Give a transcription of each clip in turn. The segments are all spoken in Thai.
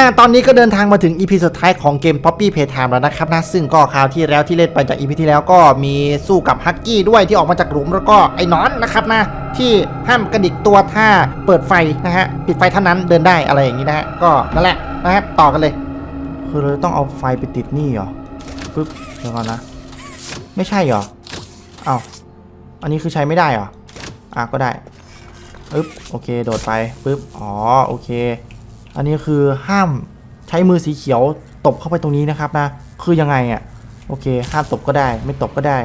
อ่าตอนนี้ก็เดินทางมาถึง EP สุดท้ายของเกม Poppy Playtime แล้วนะครับนะซึ่งก็คราวที่แล้วที่เล่นไปจาก EP ที่แล้วก็มีสู้กับฮักกี้ด้วยที่ออกมาจากหลุมแล้วก็ไอ้นอนนะครับนะที่ห้ามกระดิกตัวถ้าเปิดไฟนะฮะปิดไฟเท่านั้นเดินได้อะไรอย่างนี้นะฮะก็นั่นแหละนะครับต่อกันเลย คือเราต้องเอาไฟไปติดนี่เหรอปึ๊บเดี๋ยวก่อนนะ ไม่ใช่เหรอเอาอันนี้คือใช้ไม่ได้เหรออะก็ได้ปึ๊บโอเคโดดไปปึ๊บอ๋อโอเค อันนี้คือห้ามใช้มือสีเขียวตบเข้าไปตรงนี้นะครับนะ คือยังไงอะ่ะ โอเค ห้ามตบก็ได้ ไม่ตบก็ได้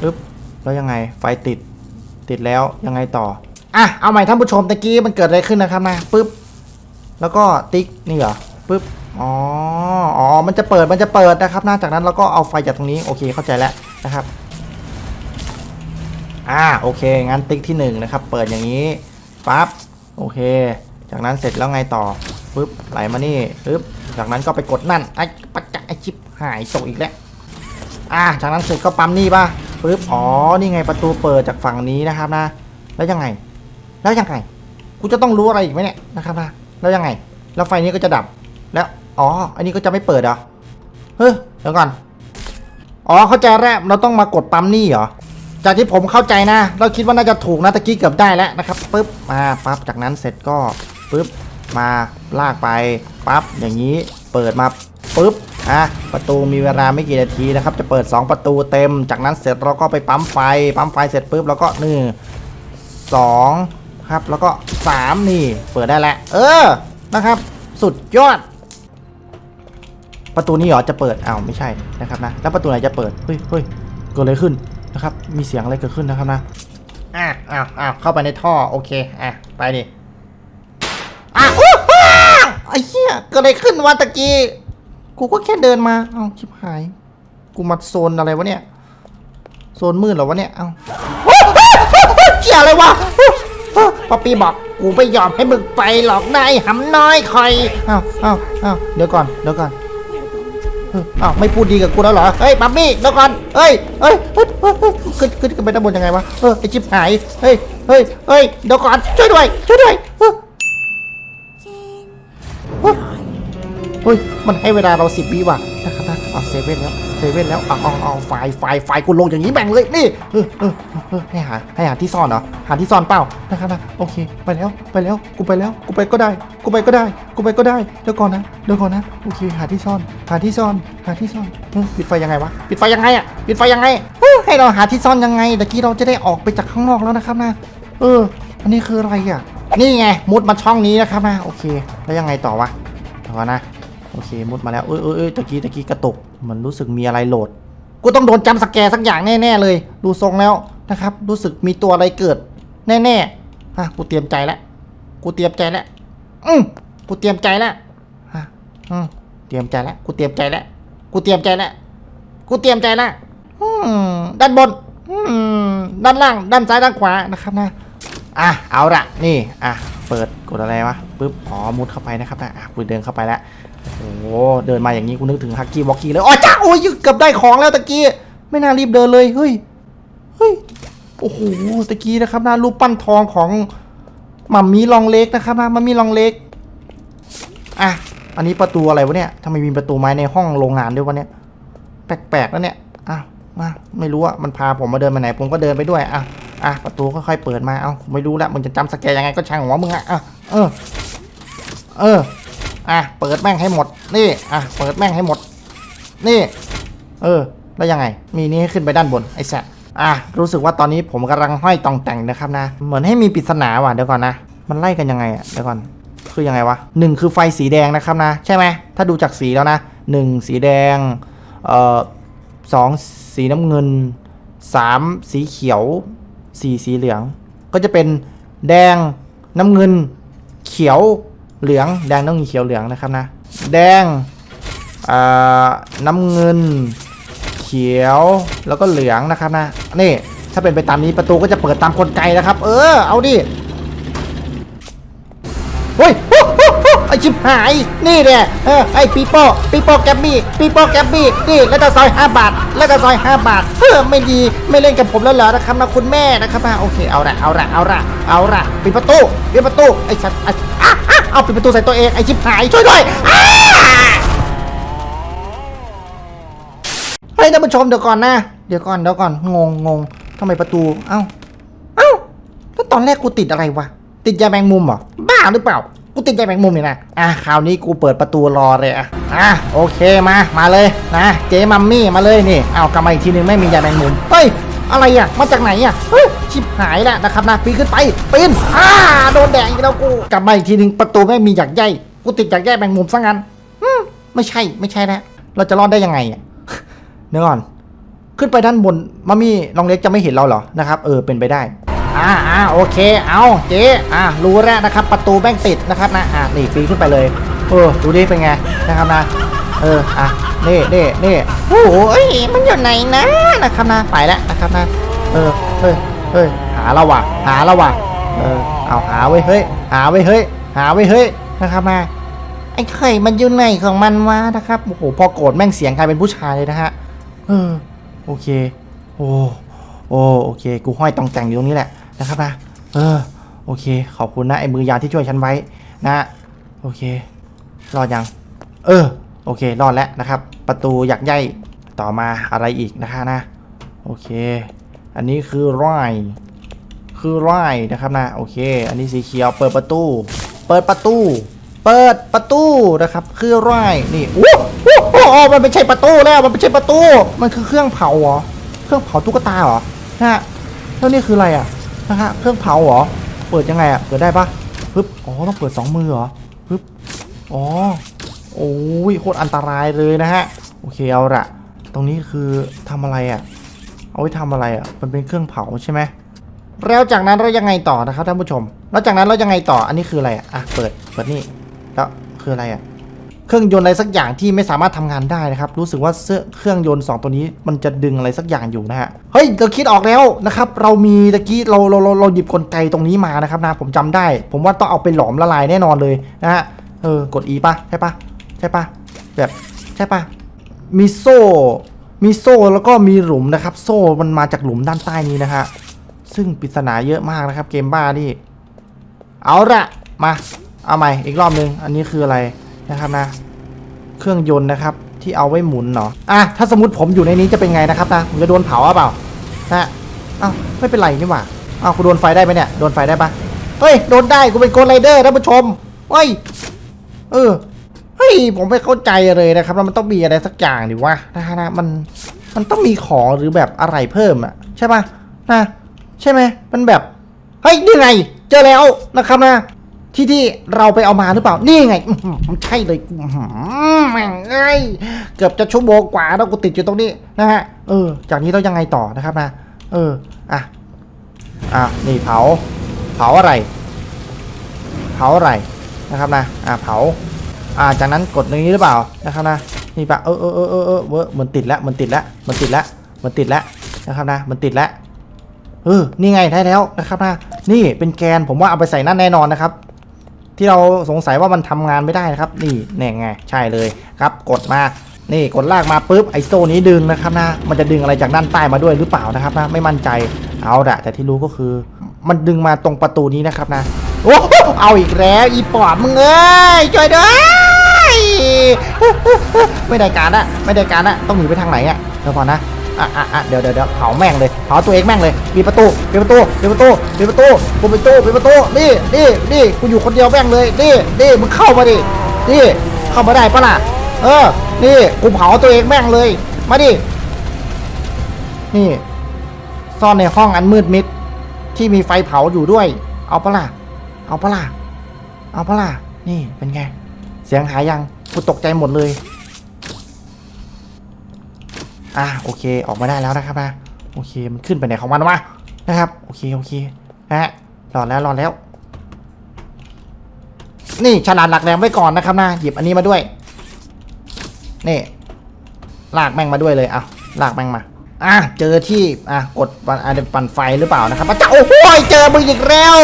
ปึ๊บแล้วยังไง ไฟติด ติดแล้วยังไงต่อ อะ เอาใหม่ท่านผู้ชมตะกี้มันเกิดอะไรขึ้นนะครับนะปึ๊บ แล้วก็ติ๊กนี่เหรอปึ๊บ อ๋อ อ๋อ มันจะเปิด มันจะเปิดนะครับนะจากนั้นเราก็เอาไฟจากตรงนี้ โอเค เข้าใจแล้วนะครับ อ่า โอเค งั้นติ๊กที่หนึ่งนะครับ เปิดอย่างนี้ ปั๊บ โอเค จากนั้นเสร็จแล้วไงต่อปึ๊บไหลมานี่ปึ๊บจากนั้นก็ไปกดนั่นไอ้ปัจจัไอ้ชิปหายตกอีกแล้วอ่าจากนั้นเสร็จก็ปั๊มนี่ป่ะปึ๊บอ๋อนี่ไงประตูเปิดจากฝั่งนี้นะครับนะ แล้วยังไง แล้วยังไงกูจะต้องรู้อะไรอีกไหมเนี่ยนะครับนะแล้วยังไง แล้วไฟนี้ก็จะดับแล้วอ๋ออันนี้ก็จะไม่เปิดเหรอเฮ้ยเดี๋ยวก่อนอ๋อเข้าใจแล้วเราต้องมากดปั๊มนี่เหรอจากที่ผมเข้าใจนะ เราคิดว่าน่าจะถูกนะตะกี้เกือบได้แล้วนะครับปึ๊บมาปั๊บจากนั้นเสร็จก็ ปึ๊บมาลากไปปั๊บอย่างนี้เปิดมาปึ๊บอะประตูมีเวลาไม่กี่นาทีนะครับ จะเปิด 2 ประตูเต็ม จากนั้นเสร็จเราก็ไปปั๊มไฟ ปั๊มไฟเสร็จปุ๊บแล้วก็หนึ่งสองครับแล้วก็สามนี่เปิดได้แล้วเออนะครับ สุดยอด ประตูนี้เหรอจะเปิดอ้าวไม่ใช่นะครับนะแล้วประตูไหนจะเปิดเฮ้ยเฮ้ยเกิดอะไรขึ้นนะครับ มีเสียงอะไรเกิดขึ้นนะครับนะอะอ้าวอ้าวเข้าไปในท่อโอเคอะไปดิอะอู้หูไอ้ เหี้ยเกิดอะไรขึ้นวะตะกี้ กูก็แค่เดินมา เอ้าชิบหาย กูมาโซนอะไรวะเนี่ย โซนมืดเหรอวะเนี่ย เอ้าเกี่ยอะไรวะป๊อปปี้บอกกูไม่ยอมให้มึงไปหรอกนายหำน้อยคอย เอ้าเอ้าเอ้าเดี๋ยวก่อน เดี๋ยวก่อนเอ้าอ้าวไม่พูดดีกับกูแล้วเหรอ เฮ้ยปั๊มมี่เดี๋ยวก่อนเฮ้ยเฮ้ยเฮ้ยขึ้นขึ้นขึ้นไปด้านบนยังไงวะ เออไอชิบหาย เฮ้ย เฮ้ย เฮ้ย เดี๋ยวก่อน ช่วยด้วย ช่วยด้วย เฮ้ย มันให้เวลาเราสิบวิว่ะนะครับนะเอาเซเว่นแล้วเซเว่นแล้วเอาเอาเอาไฟไฟไฟกูลงอย่างนี้แบ่งเลยนี่เออเออเออให้หาให้หาที่ซ่อนเหรอหาที่ซ่อนเปล่านะครับนะโอเค ไปแล้วไปแล้วกูไปแล้วกูไปก็ได้ กูไปก็ได้ กูไปก็ได้เดี๋ยวก่อนนะเดี๋ยวก่อนนะโอเค หาที่ซ่อน หาที่ซ่อน หาที่ซ่อนเฮ้ยปิดไฟยังไงวะปิดไฟยังไงอะปิดไฟยังไงเฮ้ยให้เราหาที่ซ่อนยังไงตะกี้เราจะได้ออกไปจากข้างนอกแล้วนะครับนะ เออ อันนี้คืออะไรอะ นี่ไงมุดมาช่องนี้นะครับนะโอเค แล้วยังไงต่อวะต่อนะโอเคมุดมาแล้วเอ้ยเอ้ยเอ้ยตะกี้ตะกี้กระตุกมันรู้สึกมีอะไรโหลด กูต้องโดนจำสแกร์สักอย่างแน่ๆเลย ดูทรงแล้วนะครับ รู้สึกมีตัวอะไรเกิด แน่ๆอะกูเตรียมใจแล้วกูเตรียมใจแล้วอืมกูเตรียมใจแล้วฮะอืมเตรียมใจแล้วกูเตรียมใจแล้วกูเตรียมใจแล้วกูเตรียมใจแล้วอืมด้านบนอืมด้านล่างด้านซ้ายด้านขวานะครับนะ อะเอาละนี่อะเปิดกดอะไรวะปึ๊บอ๋อมุดเข้าไปนะครับนะอะกูเดินเข้าไปแล้วโอ้เดินมาอย่างนี้กูนึกถึงฮักกี้วอกกี้เลยอ๋อจ้าโอ้ยเกือบได้ของแล้วตะกี้ไม่น่ารีบเดินเลยเฮ้ยเฮ้ยโอ้โหตะกี้นะครับนะรูปปั้นทองของมัมมี่ลองเล็กนะครับนะมัมมี่ลองเล็กอะอันนี้ประตูอะไรวะเนี่ยทำไมมีประตูไม้ในห้องโรงงานด้วยวะเนี่ยแปลกๆแล้วเนี่ยอ้าวมาไม่รู้อะมันพาผมมาเดินมาไหนผมก็เดินไปด้วยอะ อะประตูค่อยๆเปิดมาเอ้าไม่รู้ละมึงจะจำสแกร์ยังไงก็ช่างหัวมึงอะอะเออเอออะเปิดแม่งให้หมดนี่อะเปิดแม่งให้หมด นี่ เออ แล้วยังไง มีนี้ให้ขึ้นไปด้านบนไอ้แซะอะรู้สึกว่าตอนนี้ผมกำลังห้อยตองแต่งนะครับนะ เหมือนให้มีปริศนาว่ะเดี๋ยวก่อนนะ มันไล่กันยังไงอะเดี๋ยวก่อน คือยังไงวะหนึ่งคือไฟสีแดงนะครับนะ ใช่ไหมถ้าดูจากสีแล้วนะหนึ่งสีแดงเอ่อสองสีน้ำเงินสามสีเขียว สีสีเหลือง ก็จะเป็นแดงน้ำเงิน เขียวเหลือง แดงน้ำเงินเขียวเหลืองนะครับนะ แดงอ่าน้ำเงิน เขียวแล้วก็เหลืองนะครับนะนี่ถ้าเป็นไปตามนี้ประตูก็จะเปิดตามกลไกนะครับ เออเอาดิเฮ้ย ไอชิบหาย นี่แหละเออไอปีโป้ปีโป้แกมมี่ปีโป้แกมมี่นี่แล้วจะซอย5บาท แล้วจะซอย5บาทเออไม่ดีไม่เล่นกับผมแล้วเหรอนะครับนะคุณแม่นะครับโอเคเอาละเอาละเอาละเอาละปิดประตูปิดประตูไอสัตว์อะอะอะเอาปิดประตูใส่ตัวเองไอชิบหายช่วยด้วยเฮ้ยท่านผู้ชมเดี๋ยวก่อนนะ เดี๋ยวก่อนเดี๋ยวก่อนงงงงทำไมประตูเอ้าเอ้าแล้วตอนแรกกูติดอะไรวะติดยาแมงมุมเหรอบ้าหรือเปล่า กูติดยาแมงมุมนี่นะ อะคราวนี้กูเปิดประตูรอเลยอะ อะโอเคมา มาเลยนะ เจ๊มัมมี่มาเลยนี่เอากลับมาอีกทีนึงไม่มียาแมงมุม เฮ้ยอะไรอะ มาจากไหนอะชิบหายแล้วนะครับนะปีนขึ้นไปปีนอ่าโดนแดงอีกแล้วกู กลับมาอีกทีนึงประตูไม่มีหยักใยกูติดหยักใยแมงมุมซะงั้นอืมไม่ใช่ไม่ใช่แล้วเราจะรอดได้ยังไงอะเดี๋ยวก่อน ขึ้นไปด้านบนมามี่น้องเล็กจะไม่เห็นเราเหรอนะครับ เออเป็นไปได้ อ่าอ่าโอเค เอาเจ๊อ่ารู้แล้วนะครับ ประตูแม่งติดนะครับนะอ่านี่ปีนขึ้นไปเลยเออดูดิเป็นไงนะครับนะเอออะนี่นี่นี่โอ้โหเอ้ยมันอยู่ไหนนะนะครับนะไปแล้วนะครับนะเออเฮ้ยเฮ้ยหาเราว่ะหาเราว่ะเออเอาหาไว้เฮ้ยหาไว้เฮ้ยหาไว้เฮ้ยนะครับนะไอ้ไข่มันอยู่ไหนของมันวะนะครับโอ้โหพอโกรธแม่งเสียงกลายเป็นผู้ชายเลยนะฮะเออโอเคโอ้โอ้โอเค กูห้อยตองแต่งอยู่ตรงนี้แหละ นะครับนะเออโอเค ขอบคุณนะไอ้มือยาที่ช่วยฉันไว้นะโอเค รอดยัง เออ โอเค รอดแล้วนะครับ ประตูอยากใยต่อมาอะไรอีกนะคะนะ โอเค อันนี้คือไร่คือไร่นะครับนะ โอเค อันนี้สีเขียว เปิดประตู เปิดประตู เปิดประตูนะครับ คือไร่นี่โอ้โอ้มันไม่ใช่ประตูแล้ว มันไม่ใช่ประตู มันคือเครื่องเผาเหรอ เครื่องเผาตุ๊กตาเหรอนะฮะ แล้วนี่คืออะไรอะ นะฮะเครื่องเผาเหรอ เปิดยังไงอะเปิดได้ปะปึ๊บ อ๋อ ต้องเปิดสองมือเหรอปึ๊บ อ๋อ โอ้ยโคตรอันตรายเลยนะฮะ โอเคเอาละตรงนี้คือทำอะไรอะ่ะเอาไว้ทำอะไรอะ่ะมันเป็นเครื่องเผาใช่ไหมแล้วจากนั้นเรายังไงต่อนะครับท่านผู้ชม แล้วจากนั้นเรายังไงต่อ อันนี้คืออะไรอะอะ เปิด เปิดนี่ แล้วคืออะไรอะ เครื่องยนต์อะไรสักอย่างที่ไม่สามารถทำงานได้นะครับ รู้สึกว่าเสื้อเครื่องยนต์สองตัวนี้มันจะดึงอะไรสักอย่างอยู่นะฮะ เฮ้ยเราคิดออกแล้วนะครับ เรามีตะกี้เราเราเราเราหยิบกลไกตรงนี้มานะครับนะ ผมจำได้ ผมว่าต้องเอาไปหลอมละลายแน่นอนเลยนะฮะ เออ กด E ป่ะ ใช่ป่ะ ใช่ป่ะ แบบใช่ป่ะ มีโซ่ มีโซ่แล้วก็มีหลุมนะครับ โซ่มันมาจากหลุมด้านใต้นี้นะฮะ ซึ่งปริศนาเยอะมากนะครับ เกมบ้านี่ เอาละมา เอาใหม่อีกรอบนึง อันนี้คืออะไร นะครับนะ เครื่องยนต์นะครับ ที่เอาไว้หมุนเนาะอะถ้าสมมติผมอยู่ในนี้จะเป็นไงนะครับนะผมจะโดนเผาหรือเปล่านะอ้าวไม่เป็นไรนี่หว่าอ้าวกูโดนไฟได้ไหมเนี่ยโดนไฟได้ปะเฮ้ยโดนได้กูเป็นโกลไรเดอร์ท่านผู้ชมเฮ้ยเออเฮ้ยผมไม่เข้าใจเลยนะครับมันต้องมีอะไรสักอย่างดิวะนะฮะนะมันมันต้องมีของหรือแบบอะไรเพิ่มอะใช่ปะนะใช่ไหมมันแบบเฮ้ยนี่ไงเจอแล้วนะครับนะ ที่ที่เราไปเอามาหรือเปล่า นี่ไงมันใช่เลยแม่งเอ้ยเกือบจะชั่วโมงกว่าแล้วกูติดอยู่ตรงนี้นะฮะ เออ จากนี้เรายังไงต่อนะครับนะ เออ อะ อะ นี่เผา เผาอะไร เผาอะไรนะครับนะ อะ เผา อ่า จากนั้นกดตรงนี้หรือเปล่านะครับนะ นี่ปะเออเออเออเออเออเว้ยมันติดแล้วมันติดแล้วมันติดแล้วมันติดแล้วนะครับนะ มันติดแล้วเออ นี่ไงได้แล้วนะครับนะ นี่เป็นแกนผมว่าเอาไปใส่นั่นแน่นอนนะครับ ที่เราสงสัยว่ามันทำงานไม่ได้นะครับ นี่แน่ไงใช่เลยครับ กดมานี่กดลากมาปุ๊บไอโซนี้ดึงนะครับนะมันจะดึงอะไรจากด้านใต้มาด้วยหรือเปล่านะครับนะไม่มั่นใจเอาละแต่ที่รู้ก็คือ มันดึงมาตรงประตูนี้นะครับนะโอ้เอาอีกแล้วอีปอบมึงเอ้ยช่วยด้วยไม่ได้การละไม่ได้การละต้องหนีไปทางไหนอะเดี๋ยวก่อนนะ อะอะอะเดี๋ยวเดี๋ยวเดี๋ยวเผาแม่งเลยเผาตัวเองแม่งเลยปิดประตูปิดประตูปิดประตูปิดประตูกูปิดประตูปิดประตูนี่นี่นี่กูอยู่คนเดียวแม่งเลยนี่นี่มึงเข้ามาดินี่เข้ามาได้ปะล่ะเออ นี่กูเผาตัวเองแม่งเลย มาดิ นี่ ซ่อนในห้องอันมืดมิด ที่มีไฟเผาอยู่ด้วย เอาปะล่ะ เอาปะล่ะ เอาปะล่ะ นี่เป็นไง เสียงหายยัง กูตกใจหมดเลย อะโอเคออกมาได้แล้วนะครับนะโอเคมันขึ้นไปไหนของมันวะนะครับโอเคโอเคนะฮะรอดแล้วรอดแล้ว นี่ฉลาดหลักแรงไว้ก่อนนะครับนะหยิบอันนี้มาด้วยนี่ลากแม่งมาด้วยเลยเอาลากแม่งมา อะเจอที่อะกดปันอะปั่นไฟหรือเปล่านะครับอาจารย์โอ้โหเจอมึงอีกแล้ว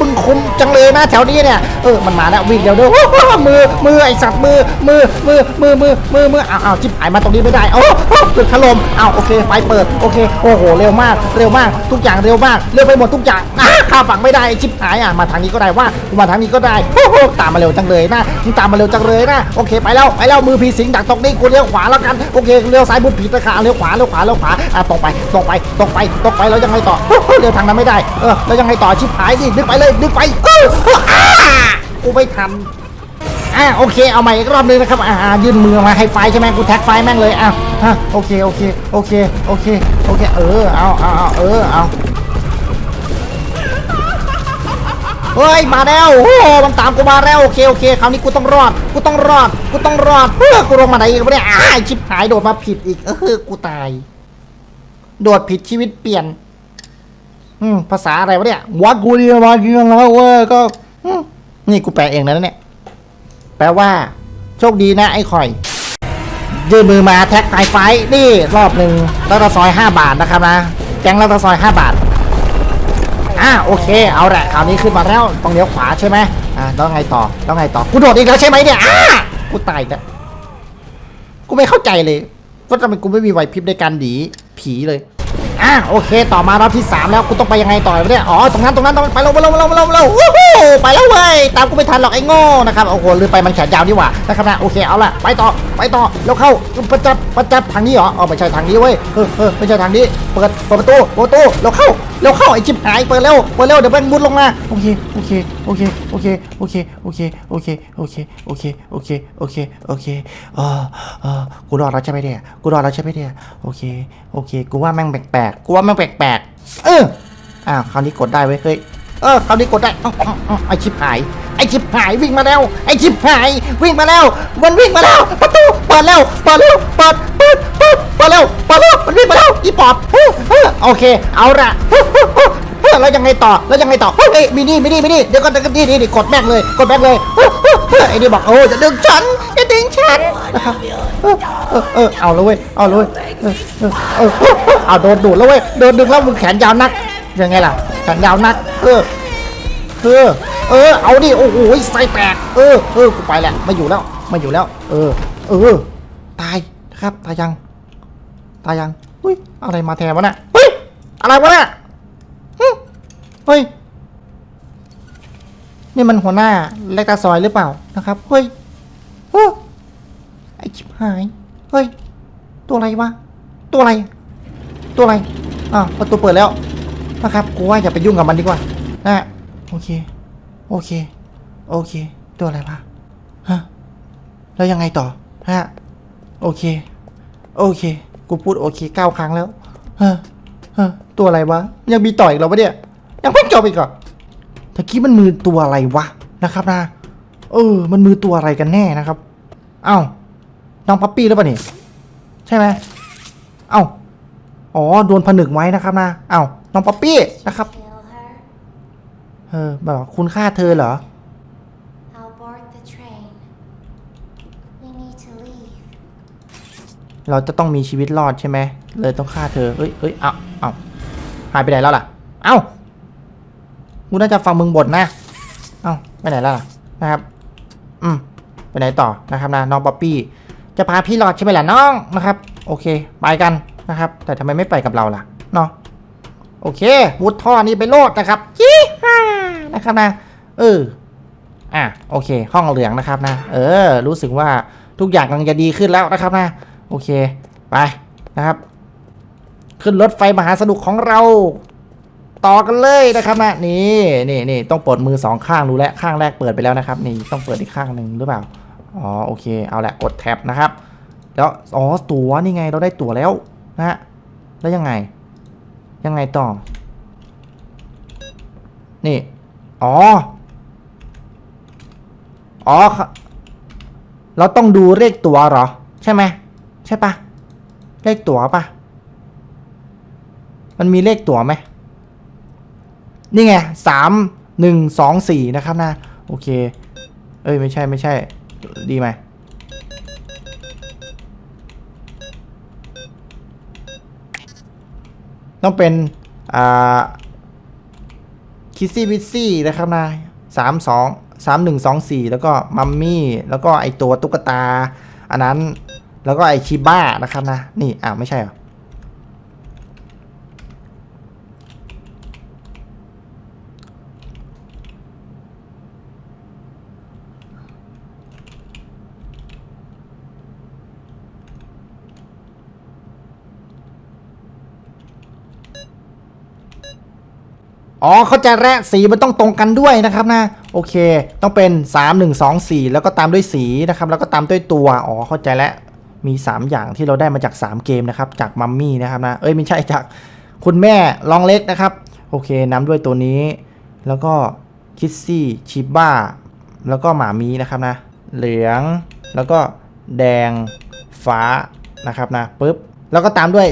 มึงคุมจังเลยนะแถวนี้เนี่ยเออมันมาแล้ววิ่งเร็วด้วยโอ้โหมือมือไอสัตว์มือมือมือมือมือมือมืออ้าวอ้าวจิบหายมาตรงนี้ไม่ได้โอ้โหตึกถล่มอ้าวโอเคไฟเปิดโอเคโอ้โหเร็วมากเร็วมากทุกอย่างเร็วมากเร็วไปหมดทุกอย่างอะข้าฝั่งไม่ได้ไอ้จิบหายอะมาทางนี้ก็ได้ว่ามาทางนี้ก็ได้โอ้โหตามมาเร็วจังเลยนะตามมาเร็วจังเลยนะโอเคไปแล้วไปแล้วมือผีสิงดักตรงนี้กูเลี้ยวขวาแล้วกันโอเคเลี้ยวซ้ายบุญผิดนะคะเลี้ยวขวาเลี้ยวขวาเลี้ยวขวาอะตรงไปตรงไปตรงไปตรงไปแล้วยังไงต่อเลี้ยวทางนั้นไม่ได้เออแล้วยังไงต่อชิบหายดิดึงไปเลยดึงไปเออกูไม่ทันอะโอเคเอาใหม่อีกรอบนึงนะครับอ่ายื่นมือมาให้ไฟใช่ไหมกูแท็กไฟแม่งเลยอะฮะโอเคโอเคโอเคโอเคโอเคเออเอาเอาเอาเออเอาเฮ้ยมาแล้วโอ้โหมันตามกูมาแล้วโอเคโอเคคราวนี้กูต้องรอดกูต้องรอดกูต้องรอดเฮ้ยกูลงมาไหนอีกวะเนี่ยอ้าชิบหายโดดมาผิดอีกเออกูตาย โดดผิดชีวิตเปลี่ยน อืมภาษาอะไรวะเนี่ยวัดกูดีมากินแล้วเว้ยก็นี่กูแปลเองนะเนี่ย แปลว่า โชคดีนะไอ้ข่อยยื่นมือมาแท็กไฟไฟนี่รอบหนึ่งแล้วตะซอย5บาทนะครับนะแก๊งแล้วตะซอย5บาทอ่าโอเค เอาแหละคราวนี้ขึ้นมาแล้วต้องเลี้ยวขวาใช่ไหมอ่าแล้วไงต่อแล้วไงต่อกูโดดอีกแล้วใช่ไหมเนี่ยอ้ากูตายแล้วกูไม่เข้าใจเลยว่าทำไมกูไม่มีไหวพริบในการหนี ผีเลย อะโอเค ต่อมารอบที่ 3 แล้วกูต้องไปยังไงต่อเนี่ยอ๋อตรงนั้นตรงนั้นตรงนั้นไปเร็วไปเร็วไปเร็วไปเร็วไปเร็ววู้ฮู้ไปแล้วเว้ยตามกูไม่ทันหรอกไอ้โง่นะครับโอ้โหลืมไปมันแขนยาวนี่หว่านะครับนะโอเคเอาละไปต่อไปต่อแล้วเข้าประจับประจับทางนี้เหรออ๋อไม่ใช่ทางนี้เว้ยเออเออไม่ใช่ทางนี้เปิดเปิดประตูประตูแล้วเข้าแล้วเข้าไอ้จิบหายเปิดเร็วเปิดเร็วเดี๋ยวแม่งมุดลงมาโอเคโอเคโอเคโอเคโอเคโอเคโอเคโอเคโอเคโอเคโอเคโอเคเออเออกูรอดแล้วใช่ไหมเนี่ยกูรอดแล้วใช่ไหมเนี่ยโอเคโอเคกูว่าแม่งแปลกกูว่าแม่งแปลกๆ เออ อ้าวคราวนี้กดได้เว้ยเฮ้ย เออคราวนี้กดได้อ้าวอ้าวอ้าวไอชิบหาย ไอชิบหายวิ่งมาแล้ว ไอชิบหายวิ่งมาแล้ว มันวิ่งมาแล้วประตูเปิดแล้วเปิดแล้วเปิดเปิดเปิดเปิดแล้วเปิดแล้วมันวิ่งมาแล้วอีปอบเฮ้ยเฮ้ยโอเค เอาละเฮ้ฮู้ฮู้เฮ้ยแล้วยังไงต่อแล้วยังไงต่อเฮ้ยมินี่มินี่มินี่เดี๋ยวก่อนเดี๋ยวก่อนนี่นี่นี่กดแม่งเลยกดแม่งเลยเฮ้ยเฮ้ยเฮ้ย ไอ้นี่บอกโอ้จะดึงฉันจะดึงฉันนะครับเออเออเออเอาเลยเว้ยเอาเลยเออเออเออเอาโดนดูดแล้วเว้ยโดนดึงแล้วมึงแขนยาวนักยังไงล่ะแขนยาวนักเออเออเออเอาดิโอ้โหไส้แตกเออเออกูไปแหละไม่อยู่แล้วไม่อยู่แล้ว เออ เออ ตายนะครับตายยัง ตายยังอุ้ยอะไรมาแทนวะน่ะเฮ้ยอะไรวะน่ะเฮ้ย นี่มันหัวหน้าเล็กตาซอยหรือเปล่านะครับ เฮ้ยเฮ้ไอชิบหาย เฮ้ย ตัวอะไรวะ ตัวอะไร ตัวอะไรอ้าประตูเปิดแล้วนะครับ กูว่าอย่าไปยุ่งกับมันดีกว่านะโอเค โอเค โอเค ตัวอะไรวะ ฮะ แล้วยังไงต่อฮะโอเค โอเค กูพูดโอเคเก้าครั้งแล้วฮะฮะตัวอะไรวะ ยังมีต่ออีกเหรอวะเนี่ย ยังเพิ่งจบอีกเหรอ ตะกี้มันมือตัวอะไรวะนะครับนะ เออ มันมือตัวอะไรกันแน่นะครับ เอ้าน้องพัปปี้หรือเปล่านี่ใช่ไหมเอ้าอ๋อโดนผนึกไว้นะครับนะ เอ้าน้องป๊อปปี้นะครับ Kill her. เออแบบว่าคุณค่าเธอเหรอ I'll board the train. We need to leave. เราจะต้องมีชีวิตรอดใช่ไหมเลยต้องฆ่าเธอเอ้ยเอ้ยเอาเอาหายไปไหนแล้วล่ะ เอ้า กูน่าจะฟังมึงบ่นนะ เอ้าไปไหนแล้วล่ะนะครับ อืมไปไหนต่อนะครับนะน้องป๊อปปี้จะพาพี่รอดใช่ไหมล่ะน้องนะครับ โอเค ไปกันนะครับ แต่ทำไมไม่ไปกับเราล่ะเนาะโอเคมุดท่อนี้ไปโลดนะครับยี่ห้านะครับนะเอออะโอเค ห้องเหลืองนะครับนะ เออ รู้สึกว่าทุกอย่างกำลังจะดีขึ้นแล้วนะครับนะ โอเค ไปนะครับ ขึ้นรถไฟมหาสนุกของเรา ต่อกันเลยนะครับนะนี่นี่นี่ต้องเปิดมือสองข้างรู้แล้วข้างแรกเปิดไปแล้วนะครับ นี่ต้องเปิดอีกข้างหนึ่งหรือเปล่าอ๋อโอเคเอาแหละกดแท็บนะครับ แล้วอ๋อตั๋วนี่ไงเราได้ตั๋วแล้วนะฮะแล้วยังไง ยังไงต่อ นี่อ๋ออ๋อเราต้องดูเลขตั๋วเหรอ ใช่ไหมใช่ปะเลขตั๋วปะมันมีเลขตั๋วไหม นี่ไงสามหนึ่งสองสี่นะครับนะ โอเค เอ้ย ไม่ใช่ไม่ใช่ ดีไหมต้องเป็น อ่า คิสซี่บิซซี่นะครับนะสามสองสามหนึ่งสองสี่แล้วก็มัมมี่ แล้วก็ไอตัวตุ๊กตา อันนั้น แล้วก็ไอชิบ้านะครับนะ นี่อ่าไม่ใช่เหรอ อ๋อเข้าใจแล้วสีมันต้องตรงกันด้วยนะครับนะโอเค ต้องเป็น 3 1 2 4 แล้วก็ตามด้วยสีนะครับแล้วก็ตามด้วยตัวอ๋อเข้าใจแล้วมี 3 อย่างที่เราได้มาจาก 3 เกมนะครับจากมัมมี่นะครับนะเอ้ยไม่ใช่จากคุณแม่ลองเล็กนะครับโอเคนำด้วยตัวนี้ แล้วก็คิสซี่ชิบ้าแล้วก็หมามีนะครับนะเหลือง แล้วก็แดงฟ้านะครับนะปุ๊บแล้วก็ตามด้วย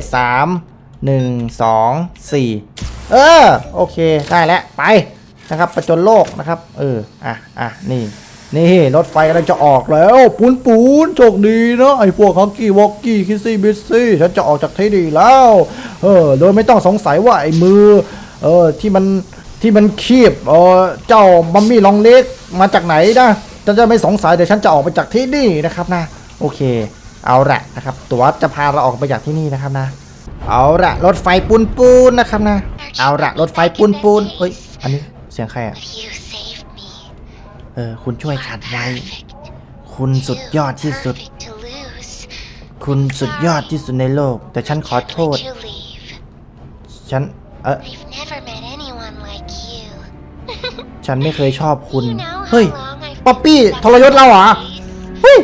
3 1 2 4 เออโอเคได้แล้วไปนะครับประจนโลกนะครับ เอออะอะนี่นี่รถไฟกำลังจะออกแล้วปูนปูนโชคดีเนาะไอ้พวกฮักกี้วอกกี้คิสซี่บิสซี่ฉันจะออกจากที่นี่แล้วเออโดยไม่ต้องสงสัยว่าไอ้มือเออที่มันที่มันคีบเออเจ้ามัมมี่ลองเล็กมาจากไหนนะฉันจะไม่สงสัยเดี๋ยวฉันจะออกไปจากที่นี่นะครับนะโอเค เอาละนะครับ ตัวจะพาเราออกไปจากที่นี่นะครับนะ เอาละรถไฟปูนปูนนะครับนะ เอาละรถไฟปูนปูนเฮ้ย อันนี้เสียงใครอะ เออ คุณช่วยฉันไว้ คุณสุดยอดที่สุด คุณสุดยอดที่สุดในโลก แต่ฉันขอโทษ ฉัน เออฉันไม่เคยชอบคุณ เฮ้ย ป๊อปปี้ทรยศเราเหรอ เฮ้ย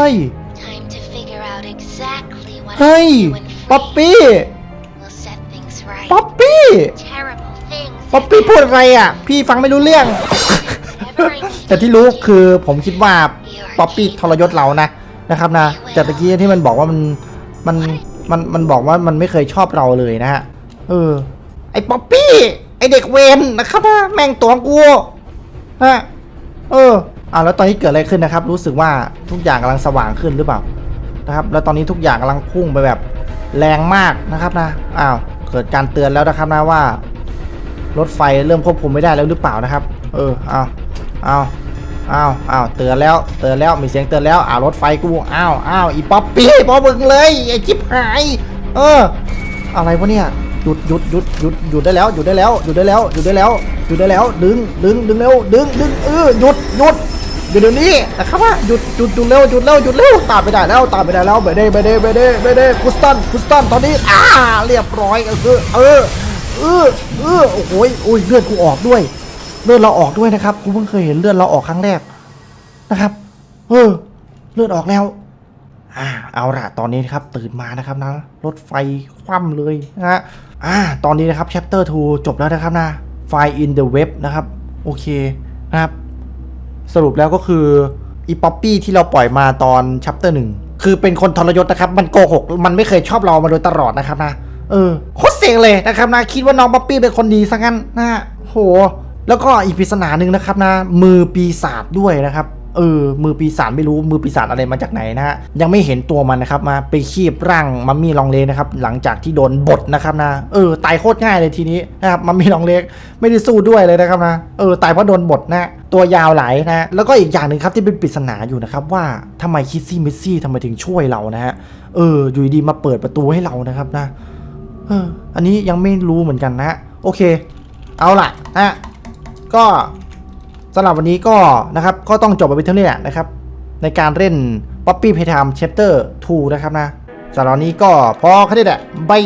ฮ้ย Time to figure out exactly what เฮ้ย I do and ป๊อปปี้ We'll set things right. ป๊อปปี้ Terrible things. ป๊อปปี้พูดอะไรอะ พี่ฟังไม่รู้เรื่อง Whatever I need แต่ที่รู้คือผมคิดว่า You're ป๊อปปี้ทรยศเรานะนะครับนะแต่ตะกี้ที่มันบอกว่ามันมันมันมันบอกว่ามันไม่เคยชอบเราเลยนะฮะ เออ ไอ้ป๊อปปี้ ไอ้เด็กเวนนะครับนะแม่งตัวกูฮะเออ อ่าแล้วตอนนี้เกิดอะไรขึ้นนะครับ รู้สึกว่าทุกอย่างกำลังสว่างขึ้นหรือเปล่านะครับ แล้วตอนนี้ทุกอย่างกำลังพุ่งไปแบบแรงมากนะครับนะอ้าวเกิดการเตือนแล้วนะครับนะว่ารถไฟเริ่มควบคุมไม่ได้แล้วหรือเปล่านะครับ เออเอาเอาเอาเอาเตือนแล้วเตือนแล้วมีเสียงเตือนแล้วอ่าวรถไฟกูอ้าวอ้าวอีป๊อปปี้ป๊อปมึงเลยไอ้จิบหายเออ อะไรวะเนี่ยหยุดหยุดหยุดหยุดหยุดได้แล้วหยุดได้แล้วหยุดได้แล้วหยุดได้แล้วหยุดได้แล้วดึงดึงดึงเร็วดึงดึงเออหยุดหยุด เดี๋ยวนี้นะครับว่าหยุดหยุดหยุดเร็วหยุดเร็วหยุดเร็วตามไปได้แล้วตามไปได้แล้วไปได้ไปได้ไปได้ไปได้คุสตันคุสตันตอนนี้อ่าเรียบร้อยเออเออเออเออโอ้โหยโอ้ยเลือดกูออกด้วย เลือดเราออกด้วยนะครับกูเพิ่งเคยเห็นเลือดเราออกครั้งแรกนะครับเออเลือดออกแล้วอ่าเอาละตอนนี้นะครับตื่นมานะครับนะรถไฟคว่ำเลยนะฮะอ่าตอนนี้นะครับ chapter 2 จบแล้วนะครับนะ File in the web นะครับ โอเคนะครับ สรุปแล้วก็คืออีป๊อปปี้ที่เราปล่อยมาตอนชัปเตอร์หนึ่งคือเป็นคนทรยศนะครับ มันโกหก มันไม่เคยชอบเรามาโดยตลอดนะครับนะ เออโคตรเสียงเลยนะครับนะ คิดว่าน้องป๊อปปี้เป็นคนดีซะงั้นนะฮะโห แล้วก็อีกปริศนาหนึ่งนะครับนะ มือปีศาจด้วยนะครับ เออมือปีศาจไม่รู้มือปีศาจอะไรมาจากไหนนะฮะยังไม่เห็นตัวมันนะครับมาไปคีบร่างมัมมี่ลองเลนะครับหลังจากที่โดนบดนะครับนะเออตายโคตรง่ายเลยทีนี้นะครับมัมมี่ลองเล็กไม่ได้สู้ด้วยเลยนะครับนะเออตายเพราะโดนบดนะตัวยาวไหลนะแล้วก็อีกอย่างหนึ่งครับที่เป็นปริศนาอยู่นะครับว่าทำไมคิสซี่มิสซี่ทำไมถึงช่วยเรานะฮะเอออยู่ดีมาเปิดประตูให้เรานะครับนะเอออันนี้ยังไม่รู้เหมือนกันนะโอเค เอาล่ะนะก็ สำหรับวันนี้ก็นะครับก็ต้องจบไปเป็นเท่านี้แหละนะครับ ในการเล่น Poppy Playtime Chapter 2 นะครับนะสำหรับวันนี้ก็พอแค่นี้แหละบาย